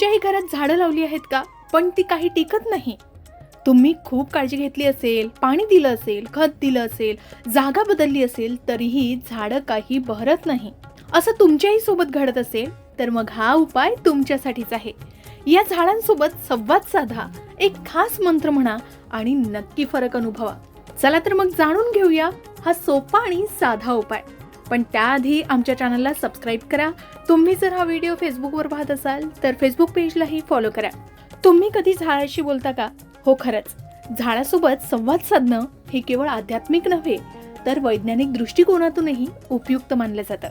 तुमच्याही घरात झाडं लावली आहेत का? पण ती काही टिकत नाही. तुम्ही खूप काळजी घेतली असेल पाणी दिलं असेल खत दिलं असेल जागा बदलली असेल तरीही झाडं काही बहरत नाही. असं तुमच्याही सोबत घडत असेल तर मग हा उपाय तुमच्यासाठीच आहे. या झाडांसोबत संवाद साधा एक खास मंत्र म्हणा आणि नक्की फरक अनुभवा. चला तर मग जाणून घेऊया हा सोपा आणि साधा उपाय. पण त्याआधी आमच्या चॅनलला सबस्क्राईब करा. तुम्ही जर हा व्हिडिओ फेसबुकवर पाहत असाल तर फेसबुक पेजलाही फॉलो करा. तुम्ही कधी झाडाशी बोलता का? हो खरंच. झाडासोबत संवाद साधणं हे केवळ आध्यात्मिक नव्हे तर वैज्ञानिक दृष्टिकोनातूनही उपयुक्त मानलं जातं.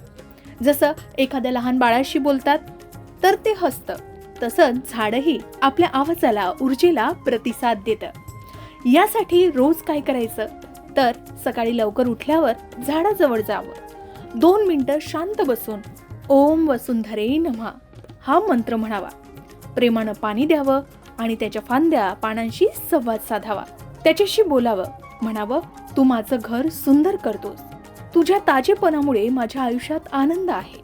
जसं एखाद्या लहान बाळाशी बोलतात तर ते हसतं. तसंच झाडही आपल्या आवाजाला ऊर्जेला प्रतिसाद देतं. यासाठी रोज काय करायचं? तर सकाळी लवकर उठल्यावर झाडाजवळ जावं. दोन मिनटं शांत बसून. ओम वसुंधरे नमः. हा मंत्र म्हणावा. प्रेमानं पाणी द्यावं आणि त्याच्या फांद्या पानांशी संवाद साधावा. त्याच्याशी बोलावं. म्हणावं तू माझं घर सुंदर करतोस. तुझ्या ताजेपणामुळे माझ्या आयुष्यात आनंद आहे.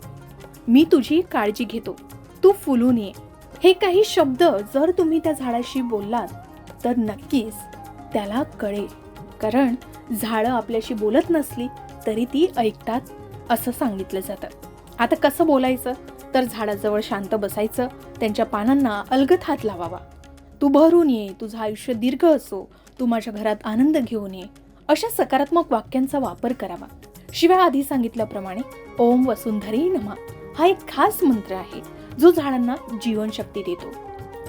मी तुझी काळजी घेतो. तू फुलून ये. हे काही शब्द जर तुम्ही त्या झाडाशी बोललात तर नक्कीच त्याला कळेल. कारण झाडं आपल्याशी बोलत नसली तरी ती ऐकतात असं सांगितलं जातं. आता कसं बोलायचं? तर झाडाजवळ शांत बसायचं. त्यांच्या पानांना अलगत हात लावावा. तू भरून ये. तुझं आयुष्य दीर्घ असो. तू माझ्या घरात आनंद घेऊन ये. अशा सकारात्मक वाक्यांचा वापर करावा. शिवाय आधी सांगितल्याप्रमाणे ओम वसुंधरी नमा. हा एक खास मंत्र आहे जो झाडांना जीवनशक्ती देतो.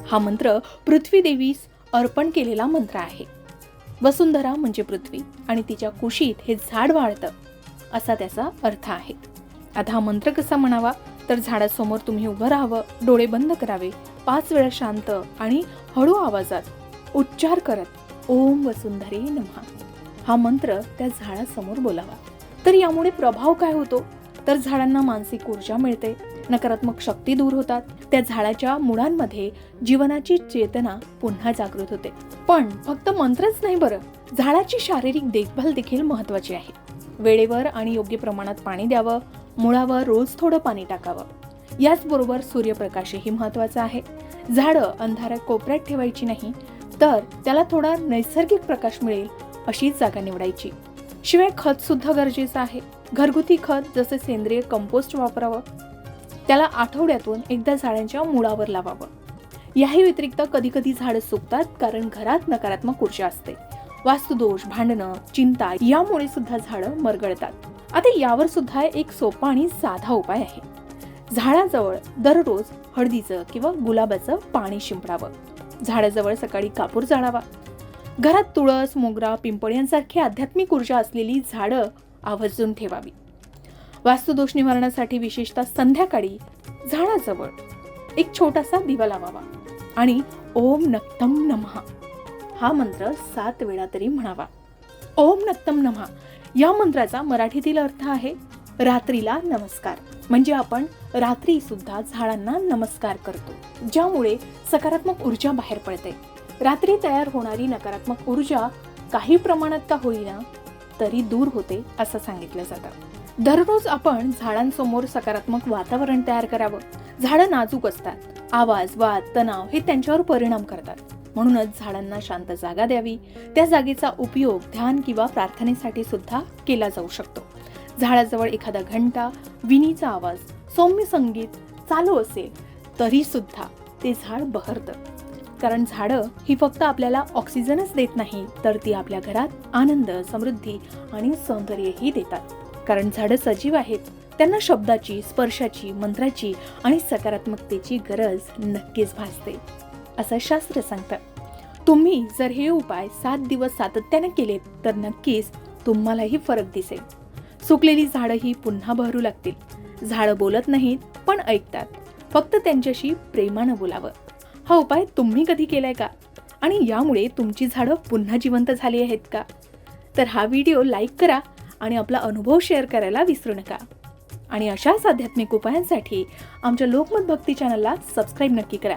हा मंत्र पृथ्वी देवीस अर्पण केलेला मंत्र आहे. वसुंधरा म्हणजे पृथ्वी आणि तिच्या कुशीत हे झाड वाढतं असा त्याचा अर्थ आहे. आता हा मंत्र कसा म्हणावा? तर झाडासमोर तुम्ही उभं राहावं डोळे बंद करावे पाच वेळा शांत आणि हळू आवाजात उच्चार करत ओम वसुंधरे नमः. हा मंत्र त्या झाडासमोर बोलावा. तर यामुळे प्रभाव काय होतो? तर झाडांना मानसिक ऊर्जा मिळते नकारात्मक शक्ती दूर होतात त्या झाडाच्या मुळांमध्ये जीवनाची चेतना पुन्हा जागृत होते. पण फक्त मंत्रच नाही बरं झाडाची शारीरिक देखभाल देखील महत्वाची आहे. वेळेवर आणि योग्य प्रमाणात पाणी द्यावं. मुळावर रोज थोडं पाणी टाकावं. याचबरोबर सूर्यप्रकाशही महत्त्वाचा आहे. झाडं अंधारात कोपऱ्यात ठेवायची नाही तर त्याला थोडा नैसर्गिक प्रकाश मिळेल अशीच जागा निवडायची. शिवाय खत सुद्धा गरजेचं आहे. घरगुती खत जसे सेंद्रिय कंपोस्ट वापरावं त्याला आठवड्यातून एकदा झाडांच्या मुळावर लावावं. याही व्यतिरिक्त कधी कधी झाडं सुकतात कारण घरात नकारात्मक ऊर्जा असते. वास्तुदोष भांडणं चिंता यामुळे सुद्धा झाडं मरगळतात. आता यावर सुद्धा एक सोपा आणि साधा उपाय आहे. झाडाजवळ दररोज हळदीचं किंवा गुलाबाचं पाणी शिंपडावं. झाडाजवळ सकाळी कापूर जाळावा. घरात तुळस मोगरा पिंपळ यांसारखी आध्यात्मिक ऊर्जा असलेली झाडं आवर्जून ठेवावी. वास्तुदोष निवारणासाठी विशेषतः संध्याकाळी झाडाजवळ एक छोटासा दिवा लावावा. आणि ओम नक्तम नमः. हा मंत्र सात वेळा तरी म्हणावा. ओम नक्तम नमः. या मंत्राचा मराठीतील अर्थ आहे रात्रीला नमस्कार. म्हणजे आपण रात्री सुद्धा झाडांना नमस्कार करतो. ज्यामुळे सकारात्मक ऊर्जा बाहेर पडते. रात्री तयार होणारी नकारात्मक ऊर्जा काही प्रमाणात का होईना तरी दूर होते असं सांगितलं जातं. दररोज आपण झाडांसमोर सकारात्मक वातावरण तयार करावं. झाडं नाजूक असतात. आवाज वाद तणाव हे त्यांच्यावर परिणाम करतात. म्हणूनच झाडांना शांत जागा द्यावी. त्या जागेचा उपयोग ध्यान किंवा प्रार्थनेसाठी सुद्धा केला जाऊ शकतो. झाडाजवळ एखादा घंटा विणीचा आवाज सौम्य संगीत चालू असेल तरी सुद्धा ते झाड बहरतं. कारण झाडं ही फक्त आपल्याला ऑक्सिजनच देत नाही तर ती आपल्या घरात आनंद समृद्धी आणि सौंदर्यही देतात. कारण झाडं सजीव आहेत त्यांना शब्दाची स्पर्शाची मंत्राची आणि सकारात्मकतेची गरज नक्कीच भासते. असं शास्त्र सांगतं. तुम्ही जर हे उपाय सात दिवस सातत्याने केलेत तर नक्कीच तुम्हालाही फरक दिसेल. सुकलेली झाडं ही पुन्हा बहरू लागतील. झाडं बोलत नाहीत पण ऐकतात. फक्त त्यांच्याशी प्रेमानं बोलावं. हा उपाय तुम्ही कधी केलाय का? आणि यामुळे तुमची झाडं पुन्हा जिवंत झाली आहेत का? तर हा व्हिडिओ लाईक करा आणि आपला अनुभव शेअर करायला विसरू नका. आणि अशाच आध्यात्मिक उपायांसाठी आमच्या लोकमत भक्ती चॅनलला सबस्क्राईब नक्की करा.